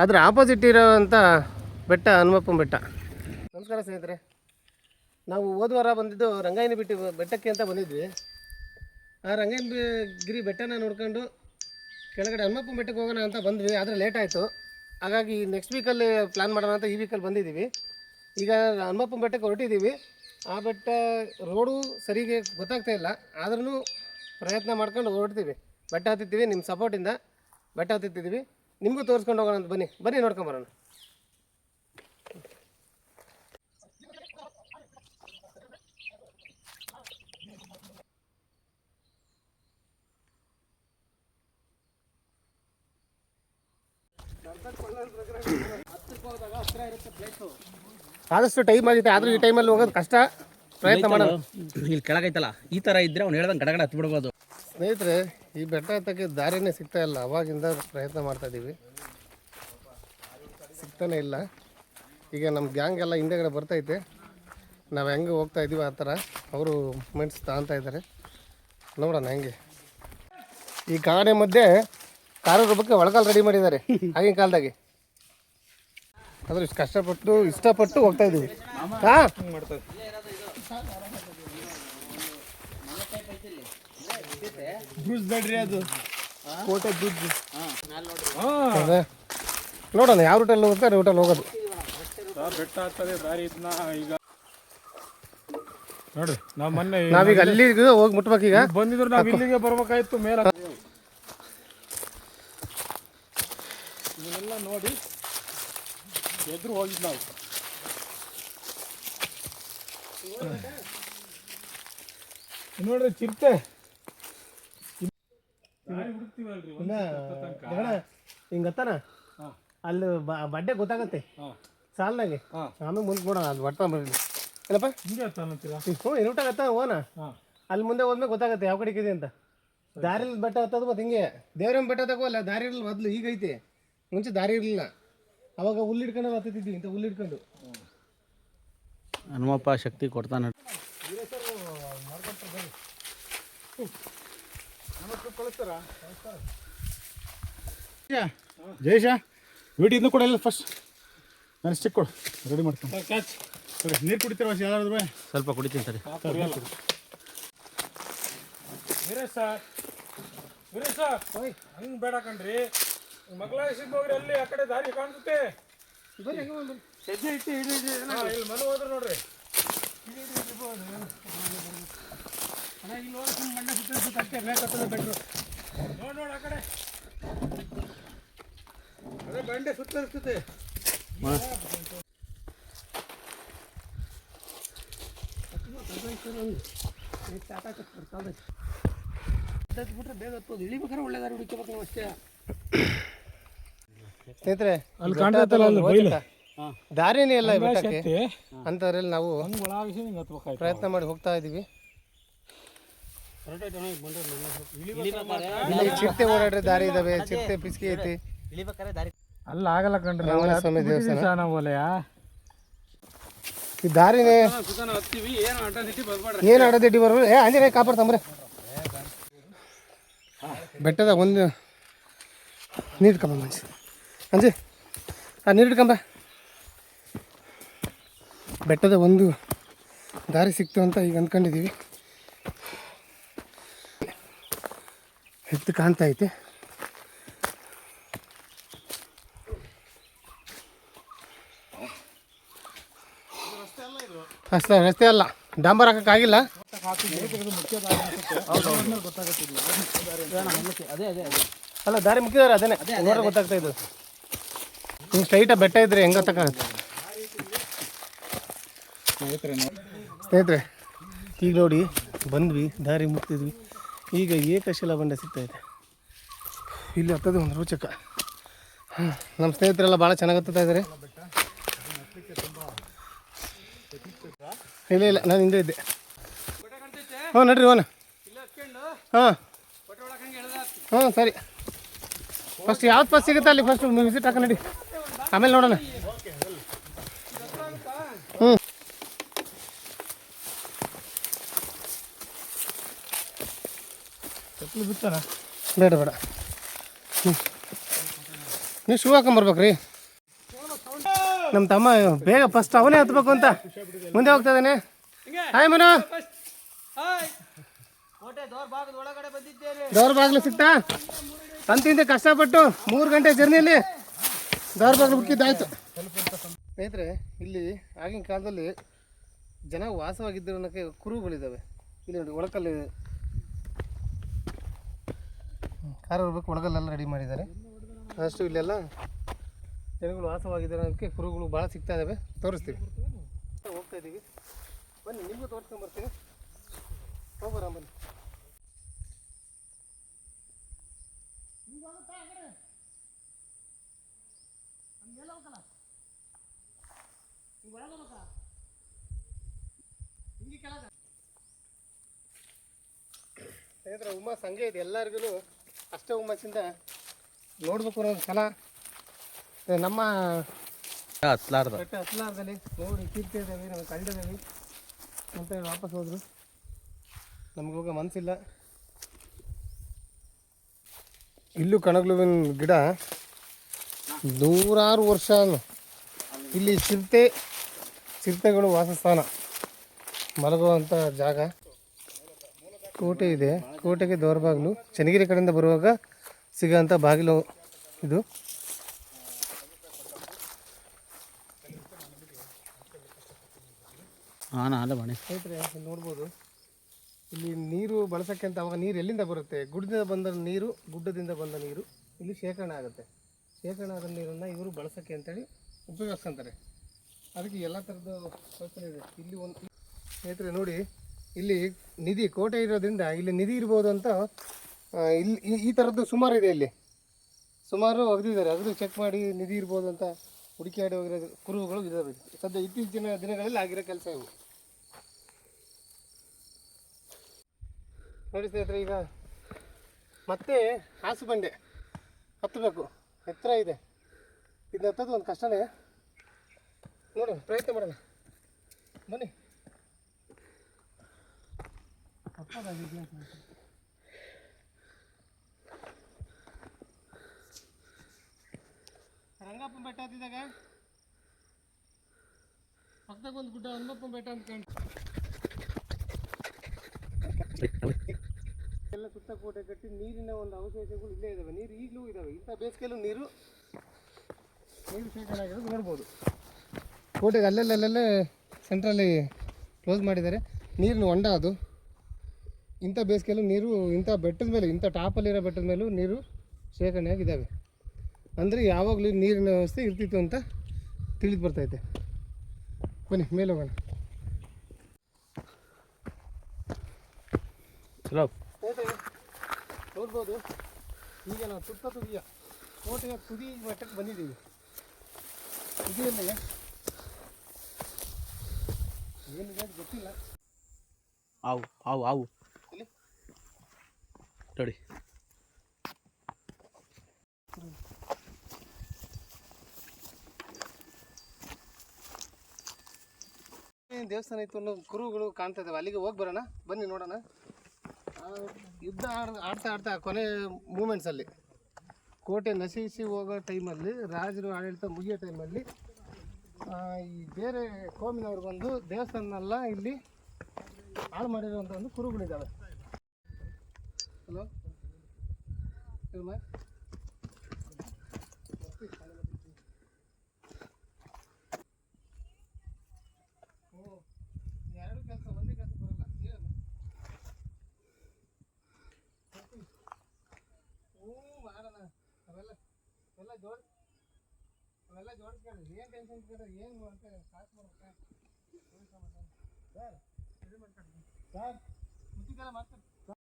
ಅದ್ರ ಆಪೋಸಿಟ್ ಇರೋವಂಥ ಬೆಟ್ಟ ಹನುಮಪ್ಪನ ಬೆಟ್ಟ. ನಮಸ್ಕಾರ ಸ್ನೇಹಿತರೆ. ನಾವು ಹೋದ ವಾರ ಬಂದಿದ್ದು ರಂಗಾಯನ ಬಿಟ್ಟು, ಬೆಟ್ಟಕ್ಕೆ ಅಂತ ಬಂದಿದ್ವಿ. ಆ ರಂಗಾಯಣ ಗಿರಿ ಬೆಟ್ಟನ ನೋಡ್ಕೊಂಡು ಕೆಳಗಡೆ ಹನುಮಪ್ಪನ ಬೆಟ್ಟಕ್ಕೆ ಹೋಗೋಣ ಅಂತ ಬಂದ್ವಿ. ಆದರೆ ಲೇಟ್ ಆಯಿತು. ಹಾಗಾಗಿ ನೆಕ್ಸ್ಟ್ ವೀಕಲ್ಲಿ ಪ್ಲ್ಯಾನ್ ಮಾಡೋಣ ಅಂತ ಈ ವೀಕಲ್ಲಿ ಬಂದಿದ್ದೀವಿ. ಈಗ ಹನುಮಪ್ಪನ ಬೆಟ್ಟಕ್ಕೆ ಹೊರಟಿದ್ದೀವಿ. ಆ ಬೆಟ್ಟ ರೋಡು ಸರಿಗೆ ಗೊತ್ತಾಗ್ತಾ ಇಲ್ಲ. ಆದ್ರೂ ಪ್ರಯತ್ನ ಮಾಡ್ಕೊಂಡು ಹೊರಡ್ತೀವಿ. ಬೆಟ್ಟ ಹತ್ತಿದ್ದೀವಿ ನಿಮ್ಮ ಸಪೋರ್ಟಿಂದ ಬೆಟ್ಟ ಹತ್ತಿದ್ದೀವಿ. ನಿಮಗೂ ತೋರಿಸ್ಕೊಂಡು ಹೋಗೋಣ ಅಂತ ಬನ್ನಿ. ಬನ್ನಿ ನೋಡ್ಕೊಂಬರೋಣ ಆದಷ್ಟು ಟೈಮ್ ಆಗಿದೆ ಆದ್ರೂ ಈ ಟೈಮಲ್ಲಿ ಹೋಗೋದು ಕಷ್ಟ. ಪ್ರಯತ್ನ ಮಾಡೋದು ಇಲ್ಲಿ ಕೆಳಗೈತಲ್ಲ ಈ ತರ ಇದ್ರೆ ಅವ್ನು ಹೇಳ್ದಂಗೆ ಗಡಗಡ ಹತ್ಬಿಡ್ಬೋದು. ಸ್ನೇಹಿತರೆ ಈ ಬೆಟ್ಟ ಹತ್ತಕ್ಕೆ ದಾರಿನೇ ಸಿಗ್ತಾ ಇಲ್ಲ. ಅವಾಗಿಂದ ಪ್ರಯತ್ನ ಮಾಡ್ತಾ ಇದ್ದೀವಿ. ಸಿಗ್ತಾನೆ ಇಲ್ಲ. ಈಗ ನಮ್ಮ ಗ್ಯಾಂಗ್ ಎಲ್ಲ ಹಿಂದೆಗಡೆ ಬರ್ತೈತೆ ನಾವು ಹೆಂಗೆ ಹೋಗ್ತಾ ಇದ್ದೀವಿ ಆ ಥರ ಅವರು ಮೆಂಟ್ಸ್ ತಗೊತಾ ಇದ್ದಾರೆ. ನೋಡೋಣ ಹೆಂಗೆ. ಈ ಕಾಡೆ ಮಧ್ಯೆ ಕಾರು ರುಬ್ಬಕ್ಕೆ ಒಳಕಾಲು ರೆಡಿ ಮಾಡಿದ್ದಾರೆ. ಆಗಿನ ಕಾಲದಾಗೆ. ಆದ್ರೆ ಇಷ್ಟು ಕಷ್ಟಪಟ್ಟು, ಇಷ್ಟಪಟ್ಟು ಹೋಗ್ತಾ ಇದ್ದೀವಿ ಹಾಂ? ಅದೇ. ನೋಡೋಣ ಯಾವ ರೂಟಲ್ಲಿ ಹೋಗುತ್ತೆ ಆ ರೂಟಲ್ಲಿ ಹೋಗೋದು. ಬೆಟ್ಟ ಆಗ್ತದೆ ದಾರಿ ಇದನ್ನ ಈಗ. ನೋಡಿ ನಾವು ಮೊನ್ನೆ ನಾವೀಗ ಅಲ್ಲಿಗೆ ಹೋಗಿ ಈಗ. ಬಂದಿದ್ರು ನಾವು ಇಲ್ಲಿಗೆ ಬರ್ಬೇಕಾಯ್ತು ಮೇಲೆ ಇದನ್ನೆಲ್ಲ ನೋಡಿ ಎದುರು ಹೋಗಿದ್ ನಾವು. ನೋಡ್ರಿ ಚಿರತೆ. ಹುಡುಕ್ತೀವಲ್ರಿ ಹಿಂಗೆ ಹತ್ತಾನ? ಹಾಂ. ಅಲ್ಲಿ ಬ- ಬಡ್ಡೆ ಗೊತ್ತಾಗತ್ತೆ? ಹಾಂ. ಸಾಲ್ನಾಗೆ? ಹಾಂ. ಆಮೇಲೆ ಮುಂದೆ ನೋಡೋಣ ಅದು ಬರ್ತಾ ಬರಲಿ ಏನಪ್ಪ? ಹಿಂಗೆ ಏನು ಹ್ಞೂ ಆಗತ್ತ? ಹೋನ ಹಾಂ. ಅಲ್ಲಿ ಮುಂದೆ ಹೋದ್ಮೇಲೆ ಗೊತ್ತಾಗತ್ತೆ ಯಾವ ಕಡೆಗೆ ಇದೆ ಅಂತ. ದಾರಿಲಿ ಬೆಟ್ಟ ಹತ್ತೋದು ಮತ್ತೆ ಹಿಂಗೆ. ದೇವ್ರಮ್ಮ ಬೆಟ್ಟ ತಗೋಲ್ಲ ದಾರಿ ಇರಲಿಲ್ಲ ಮೊದಲು ಈಗ ಐತೆ. ಮುಂಚೆ ದಾರಿ ಇರಲಿಲ್ಲ. ಅವಾಗ ಹುಲ್ಲು ಹಿಡ್ಕೊಂಡು ಹತ್ತಿದ್ವಿ ಇಂಥ ಹುಲ್ಲು ಹಿಡ್ಕೊಂಡು. ಹನುಮಪ್ಪ ಶಕ್ತಿ ಕೊಡ್ತಾನೆ. ಜಯೇಶ ವೀಟ್ ಇದನ್ನು ಕೊಡ ಇಲ್ಲ ಫಸ್ಟ್ ನಾನು ಸ್ಟಿಕ್ ಕೊಡು ರೆಡಿ ಮಾಡ್ತೀನಿ ಕ್ಯಾಚ್ ನೀರು ಕುಡಿತೀರ ಯಾವ್ದಾದ್ರು ಸ್ವಲ್ಪ ಕುಡಿತೀನಿ ಸರಿ ವೀರೇಶ್ ಸರ್ ವೀರೇಶ್ ಸರ್ ಹಂಗೆ ಬೇಡ ಕಣ್ರಿ ಮಗಳ ಹೋಗ್ರಿ ಅಲ್ಲಿ ಆ ಕಡೆ ದಾರಿ ಕಾಣಿಸುತ್ತೆ ಹೆಜ್ಜೆ ಇಟ್ಟು ಇಲ್ಲಿ ಮನೆ ಹೋದ್ರೆ ನೋಡ್ರಿ ನೋಡ್ ನೋಡ್ ಆ ಕಡೆ ಅದೇ ಬಂಡೆ ಸುತ್ತರಿಸ್ತದೆ ಬಿಟ್ರೆ ಬೇಗ ಹತ್ತೋದು. ಇಳಿಬೇಕಾದ್ರೆ ಒಳ್ಳೆ ದಾರಿ ಹುಡುಕಬೇಕು ನಾವು ಅಷ್ಟೇ. ಸ್ನೇಹಿತರೆ ಅಲ್ಲಿ ಅಲ್ಲಿ ಬೈಲು. ದಾರಿನೇ ಇಲ್ಲ ಬೆಟ್ಟಕ್ಕೆ. ನಾವು ಪ್ರಯತ್ನ ಮಾಡಿ ಹೋಗ್ತಾ ಇದ್ದೀವಿ ಇಲ್ಲಿ ಚಿರತೆ ಓಡಾಡ್ರೆ ದಾರಿ ಇದಾವೆ ಚಿರತೆ ಪಿಸ್ಕಿ ಐತಿ. ಅಲ್ಲ ಆಗಲ್ಲ ಕಣ್ರಿ ರಂಗನಾಥ ಸ್ವಾಮಿ ದೇವಸ್ಥಾನ. ಓಲೆಯ ಈ ದಾರಿನೇ ಏನು ಅಡದಿಟ್ಟಿ ಬರ್ಬೋದು ಏ ಅಂದ್ರೆ ಕಾಪಾಡ್ತಂಬ್ರೆ ಬೆಟ್ಟದ ಒಂದು ನೀರು ಕಂಬ ಮಂಜಿ ಅಂಜಿ ಆ ನೀರು ಕಂಬ ಬೆಟ್ಟದ ಒಂದು ದಾರಿ ಸಿಕ್ತು ಅಂತ ಈಗ ಅಂದ್ಕೊಂಡಿದ್ದೀವಿ. ಎದ್ದು ಕಾಣ್ತಾ ಐತೆ. ಅಷ್ಟ ರಸ್ತೆ ಅಲ್ಲ. ಡಾಂಬರ್ ಹಾಕೋಕ್ಕಾಗಿಲ್ಲ ಅಲ್ಲ, ದಾರಿ ಮುಖ್ಯದಾರ ಅದೇನೆ ಗೊತ್ತಾಗ್ತಾ ಇದ್ದು ಹಿಂಗೆ ಸ್ಟ್ರೈಟಾಗಿ ಬೆಟ್ಟ ಇದ್ರೆ ಹೆಂಗೆ ಗೊತ್ತಾಗತ್ತೆ? ಸ್ನೇಹಿತರೆ ಈಗ ನೋಡಿ ಬಂದ್ವಿ, ದಾರಿ ಮುಗ್ತಿದ್ವಿ ಈಗ ಏಕಶಿಲಾ ಬಂಡೆ ಇದೆ. ಇಲ್ಲಿ ಹತ್ತದ ಒಂದು ರೋಚಕ. ನಮ್ಮ ಸ್ನೇಹಿತರೆಲ್ಲ ಭಾಳ ಚೆನ್ನಾಗಿ ಹತ್ತುತ್ತಾ ಇದ್ದಾರೆ ಇಲ್ಲ ಇಲ್ಲ, ನಾನು ಹಿಂದೆ ಇದ್ದೆ. ಹ್ಞೂ ನಡ್ರಿ ಹೋನ ಹಾಂ ಹ್ಞೂ ಸರಿ. ಫಸ್ಟ್ ಯಾವ್ದು ಫಸ್ಟ್ ಸಿಗುತ್ತೆ ಅಲ್ಲಿ? ಫಸ್ಟ್ ವಿಸಿಟ್ ಹಾಕೋ ನಡಿ. ಆಮೇಲೆ ನೋಡೋಣ ಹ್ಞೂ ಬೇಡ ಬೇಡ. ಹ್ಞೂ ನೀವು ಶೂ ಹಾಕೊಂಬರ್ಬೇಕ್ರಿ ನಮ್ಮ ತಮ್ಮ ಬೇಗ ಫಸ್ಟ್ ಅವನೇ ಹತ್ಬೇಕು ಅಂತ ಮುಂದೆ ಹೋಗ್ತಾ ಇದ್ದಾನೆ. ಹಾಯ್ ಮನು. ದೌರ್ ಬಾಗ್ಲು ಸಿಕ್ತಾ? ಅಂತಿಂದ ಕಷ್ಟಪಟ್ಟು ಮೂರು ಗಂಟೆ ಜರ್ನಿಯಲ್ಲಿ ದೌರ್ ಬಾಗ್ಲು ಹುಡುಕಿದ್ದಾಯ್ತು ಸ್ನೇಹಿತರೆ ಇಲ್ಲಿ ಆಗಿನ ಕಾಲದಲ್ಲಿ ಜನ ವಾಸವಾಗಿದ್ದರು ಅನ್ನೋಕ್ಕೆ ಕುರುಗಳಿದ್ದಾವೆ ಇಲ್ಲಿ ನೋಡಿ ಒಳಕಲ್ಲಿ ಕಾರ್ ಹೋಗ್ಬೇಕು ಒಳಗಲ್ಲೆಲ್ಲ ರೆಡಿ ಮಾಡಿದ್ದಾರೆ. ಅಷ್ಟು ಇಲ್ಲೆಲ್ಲ? ಜನಗಳು ವಾಸವಾಗಿದ್ದಾರೆ ಅದಕ್ಕೆ ಕುರುಗಳು ಭಾಳ ಸಿಗ್ತಾ ಇದ್ದಾವೆ ತೋರಿಸ್ತೀವಿ. ಹೋಗ್ತಾ ಇದ್ದೀವಿ ಬನ್ನಿ ನಿಮಗೂ ತೋರಿಸ್ಕೊಂಡು ಬರ್ತೀನಿ ಹೋಗೋಣ ಬನ್ನಿ. ಸ್ನೇಹಿತರೆ ಹುಮ್ಮಸ್ ಹಂಗೆ ಇದೆ. ಎಲ್ಲರಿಗೂ ಅಷ್ಟೇ ಹುಮ್ಮಸ್ಸಿಂದ ನೋಡ್ಬೇಕು ಅನ್ನೋ ಸಲ ನಮ್ಮ ಹತ್ಲಾರ್ದ. ಬೆಟ್ಟ ಹತ್ತಲಾರ್ದಲ್ಲಿ ನೋಡಿ ಕೀರ್ತಿ ಇದ್ದಾವೆ ನಮ್ಮ ಕಂಡಿದ್ದಾವೆ ಅಂತ ವಾಪಸ್ ಹೋದ್ರು. ನಮ್ಗೆ ಹೋಗೋ ಮನಸ್ಸಿಲ್ಲ ಇಲ್ಲೂ ಕಣಗ್ಲುವಿನ ಗಿಡ ನೂರಾರು ವರ್ಷ ಇಲ್ಲಿ ಚಿರತೆ ಚಿರತೆಗಳು ವಾಸಸ್ಥಾನ ಮಲಗುವಂಥ ಜಾಗ. ಕೋಟೆ ಇದೆ. ಕೋಟೆಗೆ ದೋರ್ಬಾಗ್ಲು. ಚನ್ನಗಿರಿ ಕಡೆಯಿಂದ ಬರುವಾಗ ಸಿಗೋಂಥ ಬಾಗಿಲು ಇದು. ಹಾಂ ಅಲ್ಲ ಸ್ನೇಹಿತರೆ ನೋಡ್ಬೋದು. ಇಲ್ಲಿ ನೀರು ಬಳಸಕ್ಕೆ ಅಂತ ಅವಾಗ ನೀರು ಎಲ್ಲಿಂದ ಬರುತ್ತೆ? ಗುಡ್ಡದಿಂದ ಬಂದ ನೀರು ಗುಡ್ಡದಿಂದ ಬಂದ ನೀರು. ಇಲ್ಲಿ ಶೇಖರಣೆ ಆಗುತ್ತೆ. ಶೇಖರಣೆ ಆದ ನೀರನ್ನು ಇವರು ಬಳಸೋಕ್ಕೆ ಅಂತೇಳಿ ಉಪಯೋಗಿಸ್ಕೊಂತಾರೆ. ಅದಕ್ಕೆ ಎಲ್ಲ ಥರದ ವ್ಯವಸ್ಥೆ ಇದೆ. ಇಲ್ಲಿ ಒಂದು ಸ್ನೇಹಿತರೆ ನೋಡಿ ಇಲ್ಲಿ ನಿಧಿ ಕೋಟೆ ಇರೋದ್ರಿಂದ ಇಲ್ಲಿ ನಿಧಿ ಇರ್ಬೋದು ಅಂತ ಇಲ್ಲಿ ಈ- ಥರದ್ದು ಸುಮಾರು ಇದೆ ಇಲ್ಲಿ. ಸುಮಾರು ಒಗೆದಿದ್ದಾರೆ ಅದ್ರ ಚೆಕ್ ಮಾಡಿ ನಿಧಿ ಇರ್ಬೋದು ಅಂತ ಹುಡುಕಿಯಾಡಿ ಹೋಗಿರೋ ಕುರುಹುಗಳು ಇದಾವೆ ಸದ್ಯ ಇತ್ತೀಚಿನ ದಿನಗಳಲ್ಲಿ ಆಗಿರೋ ಕೆಲಸ ಇವು. ನೋಡಿ ಸ್ನೇಹಿತರೆ, ಈಗ ಮತ್ತೆ ಹಾಸು ಬಂಡೆ ಹತ್ತಬೇಕು. ಎತ್ತರ ಇದೆ. ಇದು ಹತ್ತೋದು ಒಂದು ಕಷ್ಟನೇ. ನೋಡಿ ಪ್ರಯತ್ನ ಮಾಡೋಣ. ಬನ್ನಿ. ರಂಗಪ್ಪನ ಬೆಟ್ಟ ಹತ್ತಿದಾಗ ಪಕ್ಕದಾಗ ಒಂದು ಗುಡ್ಡ ಹನುಮಪ್ಪನ ಬೆಟ್ಟ ಅಂತ ಕಾಣ್ತು ಎಲ್ಲ ಸುತ್ತ ಕೋಟೆ ಕಟ್ಟಿ ನೀರಿನ ಒಂದು ಅವಶೇಷಗಳು ಇಲ್ಲೇ ಇದಾವೆ. ನೀರು ಈಗಲೂ ಇದಾವೆ. ಇಂಥ ಬೇಸಿಗೆಯಲ್ಲೂ ನೀರು ನೀರು ಶೇಖರಣೆ ಆಗಿರೋದು ನೋಡ್ಬೋದು. ಕೋಟೆಗೆ ಅಲ್ಲಲ್ಲೇ ಸೆಂಟ್ರಲ್ಲಿ ಕ್ಲೋಸ್ ಮಾಡಿದ್ದಾರೆ. ನೀರಿನ ಹೊಂಡ ಅದು. ಇಂಥ ಬೇಸಿಗೆಯಲ್ಲೂ ನೀರು ಇಂಥ ಬೆಟ್ಟದ ಮೇಲೆ ಇಂಥ ಟಾಪಲ್ಲಿರೋ ಬೆಟ್ಟದ ಮೇಲೂ ನೀರು ಶೇಖರಣೆಯಾಗಿದ್ದಾವೆ ಅಂದರೆ ಯಾವಾಗಲೂ ನೀರಿನ ವ್ಯವಸ್ಥೆ ಇರ್ತಿತ್ತು ಅಂತ ತಿಳಿದು ಬರ್ತೈತೆ ಬನ್ನಿ ಮೇಲೆ ಹೋಗೋಣ. ಚಲೋ ನೋಡ್ಬೋದು. ಈಗ ನಾವು ತುತ್ತ ತುದಿಯ ಕೋಟೆಯ ತುದಿ ಮಟ್ಟಕ್ಕೆ ಬಂದಿದ್ದೀವಿ. ತುದಿಯಲ್ಲಿ ಏನಿದೆ ಗೊತ್ತಿಲ್ಲ. ಆವು ಆವು ಆವು? ನೋಡಿ. ದೇವಸ್ಥಾನ ಇತ್ತು ಅನ್ನೋ ಕುರುಗಳು ಕಾಣ್ತಾ ಇದಾವೆ. ಅಲ್ಲಿಗೆ ಹೋಗಿ ಬರೋಣ. ಬನ್ನಿ ನೋಡೋಣ. ಯುದ್ಧ ಆಡ್, ಆಡ್ತಾ ಆಡ್ತಾ ಕೊನೆ ಮೂಮೆಂಟ್ಸಲ್ಲಿ ಕೋಟೆ ನಶಿಸಿ ಹೋಗೋ ಟೈಮಲ್ಲಿ ರಾಜರು ಆಡಳಿತ ಮುಗಿಯೋ ಟೈಮಲ್ಲಿ ಈ ಬೇರೆ ಕೋಮಿನವ್ರು ಬಂದು ದೇವಸ್ಥಾನನೆಲ್ಲ ಇಲ್ಲಿ ಹಾಳು ಮಾಡಿರುವಂಥ ಒಂದು ಕುರುಗಳಿದ್ದಾವೆ ಹಲೋ? ಹೇಳಮ್ಮ ಹ್ಞೂ ಎರಡು ಕೆಲಸ ಒಂದೇ ಕೆಲಸ ಬರಲ್ಲ ಏನು ಹ್ಞೂ, ಮಾಡೋಣ. ಅವೆಲ್ಲ ಎಲ್ಲ ಜೋಡ್ ಅವೆಲ್ಲ ಜೋಡಿಸ್ಕೊಂಡ್ರಿ ಏನು ಟೆನ್ಷನ್ ಇಟ್ಕೊಂಡ್ರೆ ಏನು ಮಾಡ್ತಾರೆ ಕಾಸು ಮಾಡ್ಬೇಕು ಸರ್, ಇದು ಸರ್ ಮಾಡ್ತಾರೆ